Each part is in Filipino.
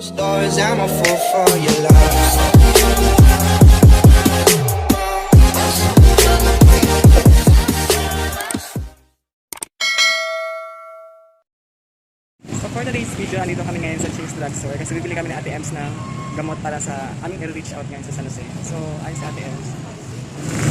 Doors, I'm a fool for your love. For today's video, andito kami ngayon sa Chase Drugstore kasi bibili kami ng Ate Ems ng gamot para sa aming i-reach out ngayon sa San Jose. So, ayun si Ate Ems.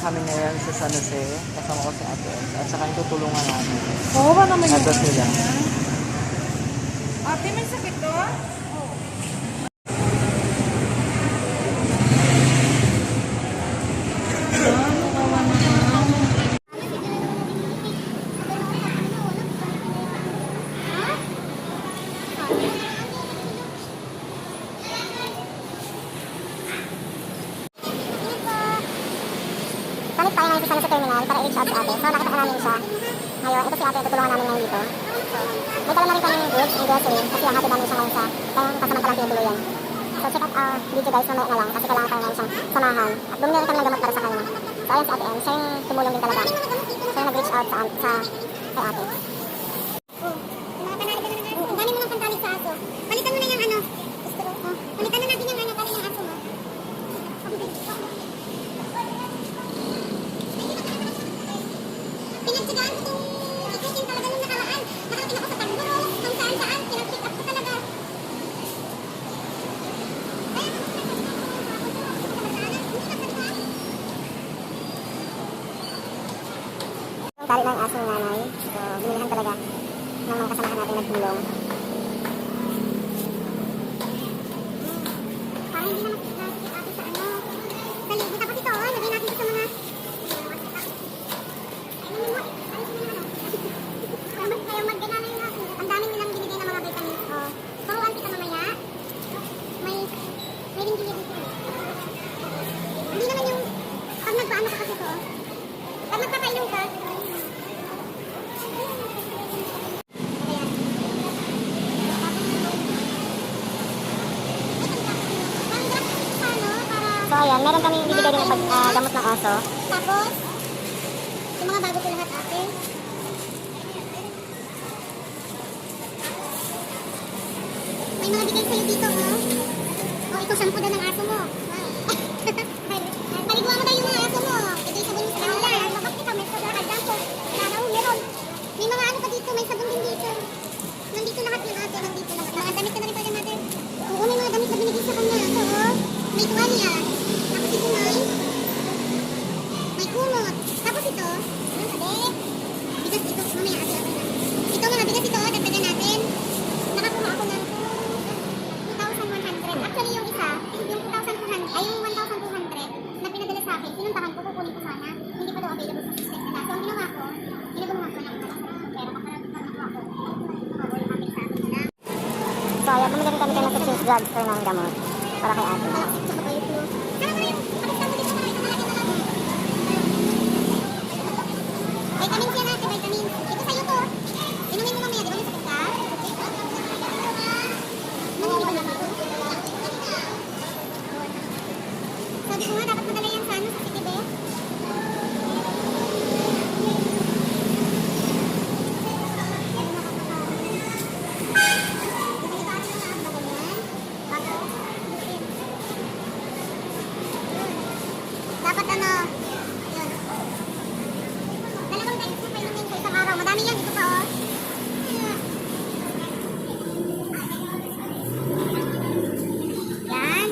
Kami ngayon sa San Jose. Kasama ko si Ate. At saka yung tutulungan namin. Oo ba naman Address nila. Ate, may sakit to? Balik tayo ngayon sa sana sa terminal para i-reach out sa ate. So nakita namin siya. Ngayon, ito si ate, tutulungan namin ngayon dito. May dala na rin kami goods and grocery kasi ang hatid namin siya ngayon sa kayang pasamantalang tinutuluyan. So check out our video guys mamaya na lang kasi kailangan tayo ngayon siyang samahan. At bumili rin kami ng gamot para sa kanya. So ayan si ate M, siya yung tumulong din talaga. Siya yung nag-reach out sa, sa kay ate. Oh, ang dami mo ng pantalig sa aso. Palitan mo na yung ano. Gusto ko. Oh, palitan na natin yung ano, para yung aso mo. Pinagtsagaan ko itong ikitin talaga nung nakaraan. Nakarating ako sa Taguro, kung saan saan, pinag-pick up ko talaga. Yung tali ng aso ng nanay, so binilihan talaga ng mga kasamahan natin nagtulong. Parang hindi na makikita si ate sa ano. Sa libo. Tapos ito, oh, lagay natin ito sa mga kayo magganala yung ako. Ang daming nilang binigay ng mga vitamins ko. Turuan kita mamaya. May, may ring dito. Hindi naman yung, pag nagpaano ka kasi to, pag magpapainom ka, Ayan. Parang graphic sa ano, para... So ayan, meron kami bibigay din pag ah, gamot ng oso. Tapos, yung mga bago ko lahat ate. May mga bigay sa'yo dito, oh. Oh, ito shampoo daw ng aso mo. Paliguan mo daw yung mga aso mo. Ito yung sabon mo sa kanila. Bakit kita may sabon ka shampoo? Wala daw, meron. May mga ano pa dito, may sabon din dito. Nandito lahat yung ate, nandito lahat. Mga damit ka na rin pwede natin. Oo, may mga damit na binigay sa kanya. Ito, oh. May tuwalya. Tapos ito, may may kumot. Tapos ito, ano sabi? Bigas ito. Mamaya ate ako na. Ito mga bigas ito, dagdagan natin. Nakakuha ako ng 2,100. Actually, yung isa, yung 2,200, ay yung 1,200 na pinadala sa akin, drugstore ng gamot para kay ate. Vitamins yan ate, vitamins. Ito sa'yo to. Inumin mo mamaya, di ba may sakit ka? Nanginginig lang ako. Sabi ko nga, dapat madala yan sa ano, sa City Bell. Dapat ano, yun. Dalawang beses na painumin sa isang araw. Madami yan, ito pa oh. Yan.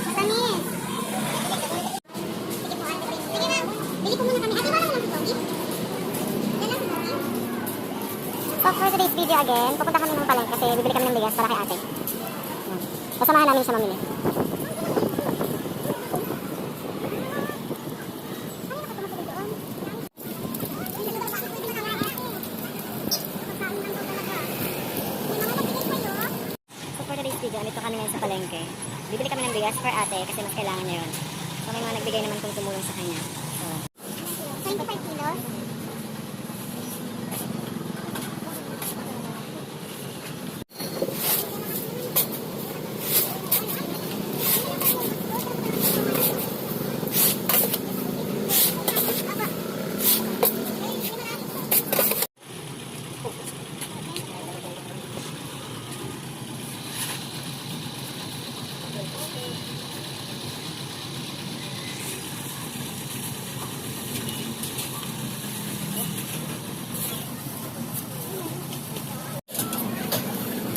Matamis. Sige po, ate. Sige na. Bili ko muna kami. Ate, wala naman si Tommy. Yan lang si Tommy. So video again, pupunta kami ng palengke kasi bibili kami ng bigas para kay ate. Yan. Kasamahan namin siya mamili. Andito kami ngayon sa palengke. Bibili kami ng bigas for ate kasi mas kailangan niya yun. So may mga nagbigay naman kung tumulong sa kanya. So, 25 kilos?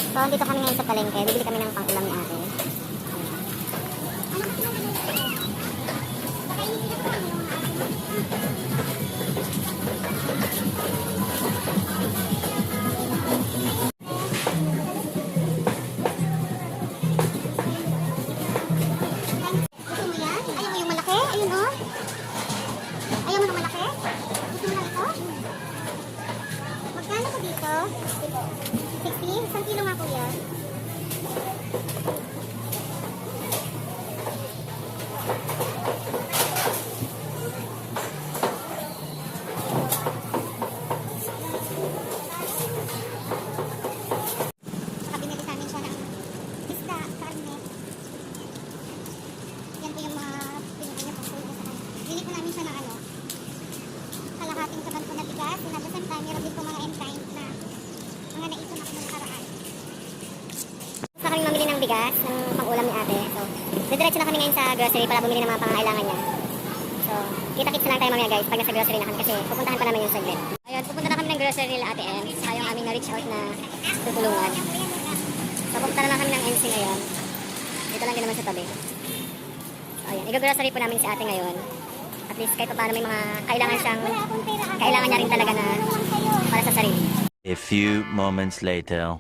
So, andito kami bigas, ng pang-ulam ni ate. So, didiretso na kami ngayon sa grocery para bumili ng mga pangangailangan niya. So, kita-kits lang tayo mamaya guys pag nasa grocery na kami kasi pupuntahan pa namin yung saglit. Ayun, pupunta na kami ng grocery nila ate M. Sa yung aming na-reach out na tutulungan. So, pupunta na kami ng MC ngayon. Dito lang din naman sa tabi. So, ayun, i-grocery po namin si ate ngayon. At least kahit pa paano may mga kailangan siyang, kailangan niya rin talaga na para sa sarili. A few moments later.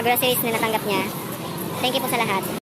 Mga groceries na natanggap niya. Thank you po sa lahat.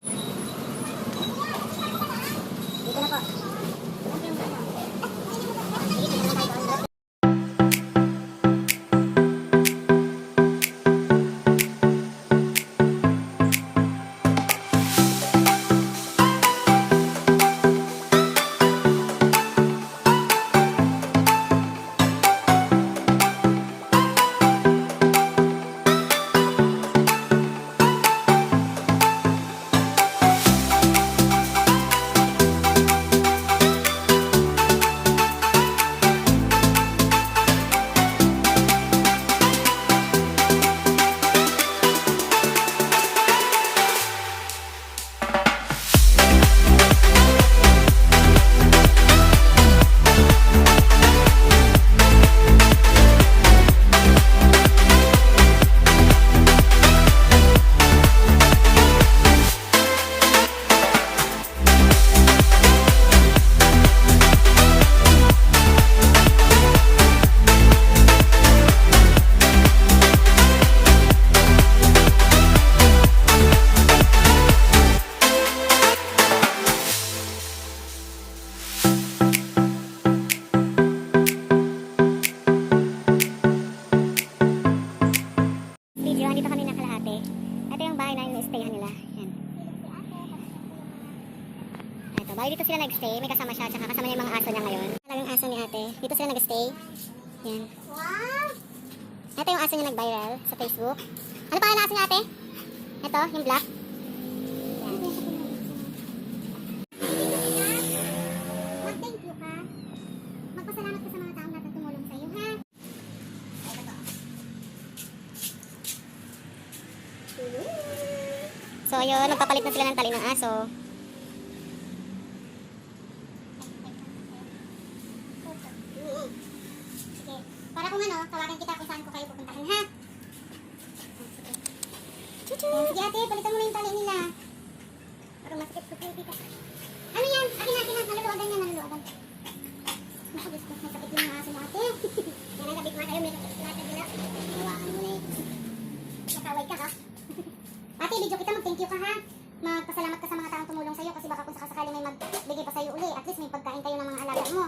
Facebook. Ano pa niya ate? Ito, yung black. So ayun, nagpapalit na sila ng tali ng aso. Sige. Para kung ano, tawagan kita kung saan ko kayo pupuntahan, ha? Sige. Sige ate, palitan mo na yung tali nila. Para masakit ko kayo dito. Ano yan? Akin akin na, naluluwagan yan, naluluwagan. Naku, Diyos ko, masakit yung mga aso mo ate. Yan ay kabit mga kayo, may sakit lahat na gila. Hawakan mo na eh. Nakaway ka ha? Ate, video kita mag-thank you ka ha. Magpasalamat ka sa mga taong tumulong sa'yo kasi baka kung sakasakali may magbigay pa sa'yo uli. At least may pagkain kayo ng mga alaga mo.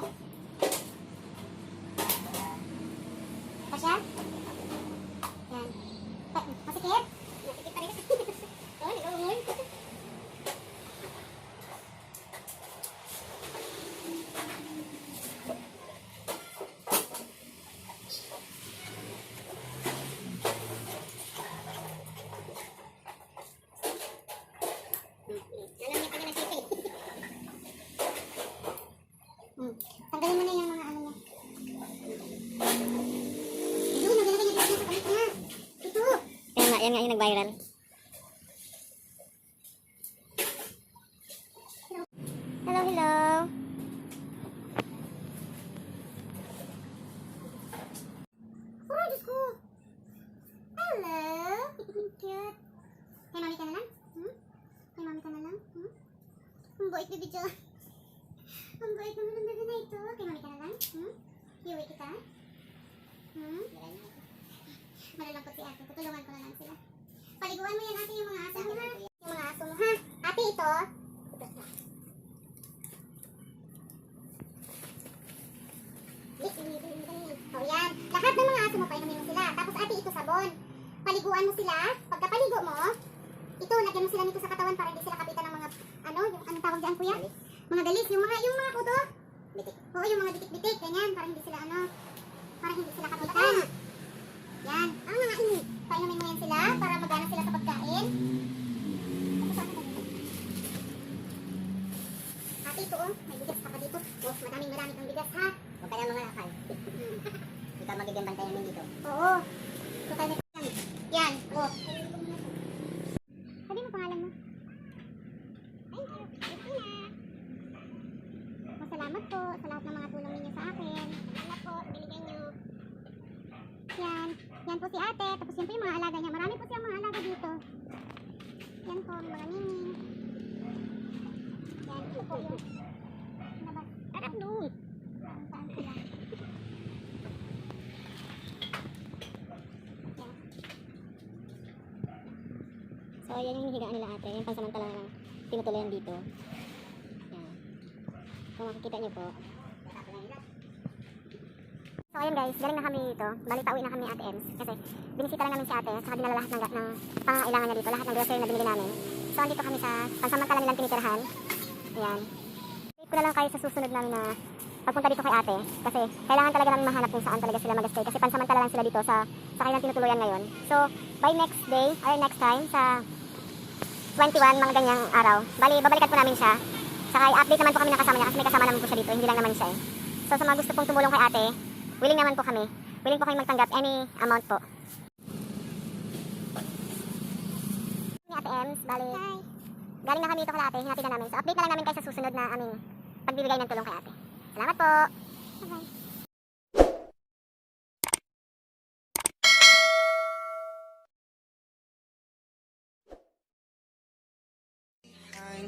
Kasya? Yan. Pa masikip? Masikip pa rin. oh, nag-uungoy. Alam niya pag nagsipi. hmm. Tanggalin mo na yung mga ano niya. Ayun, nagalagay niya sa kalit niya. Ito. Yan nga, yung nag-viral. Hello, hello. Oh, Diyos ko. Hello. Cute. Hey, mami ka na lang? Hmm? Hey, mami ka na lang? Hmm? Ang bait na video. Ang bait naman ng bebe na ito. Kay mami ka na lang? Hmm? Iuwi kita? Hmm? Malalangkot si ate. Tutulungan ko na lang sila. Paliguan mo yan ate yung mga aso mo ha. Yung mga aso mo ha. Ate ito. O yan. Lahat ng mga aso mo painumin mo sila. Tapos ate ito sabon. Paliguan mo sila. Pagkapaligo mo, ito, lagyan mo sila nito sa katawan para hindi sila kapitan ng mga, ano, yung, anong tawag dyan, kuya? Mga dalis, yung mga, yung mga kuto. Bitik. Oo, yung mga bitik-bitik, ganyan, para hindi sila, ano, para hindi sila kapitan. Yan. Ang mga ini. Painumin mo yan sila para magana sila sa pagkain. Ate, ito, oh, may bigas pa ka dito. Oh, maraming kang bigas, ha? Huwag ka na mga lakal. Ikaw magiging bantayan namin dito. Oo. Ito tayo may Yan, oh. Sabi mo pangalan mo. Thank you. Christina. Masalamat po sa lahat ng mga tulong ninyo sa akin. Salamat po, binigay niyo. Yan. Yan po si ate. Tapos yan po yung mga alaga niya. Marami po siyang mga alaga dito. Yan po, ang mga mini. Yan, ito po yung... Ano ba? Tarap doon. Saan sila? Yan yung higaan nila ate. Yung pansamantala lang tinutuloyan dito. Yan. Kung makikita niyo po. So ayun guys, galing na kami dito. Bali pauwi na kami Ate Ems. Kasi binisita lang namin si ate. Saka dinala lahat ng, ng pangangailangan niya dito. Lahat ng grocery na binili namin. So andito kami sa pansamantala nilang tinitirahan. Ayan. Wait ko na lang kayo sa susunod namin na pagpunta dito kay ate. Kasi kailangan talaga namin mahanap kung saan talaga sila mag-stay. Kasi pansamantala lang sila dito sa, sa kanilang tinutuluyan ngayon. So by next day, or next time, sa 21, mga ganyang araw. Bali, babalikan po namin siya. Saka i-update naman po kami ng kasama niya kasi may kasama naman po siya dito, hindi lang naman siya eh. So sa mga gusto pong tumulong kay ate, willing naman po kami. Willing po kami magtanggap any amount po. Ni Ate Ems, bali. Galing na kami dito kay ate, hinati na namin. So update na lang namin kayo sa susunod na aming pagbibigay ng tulong kay ate. Salamat po! Bye-bye.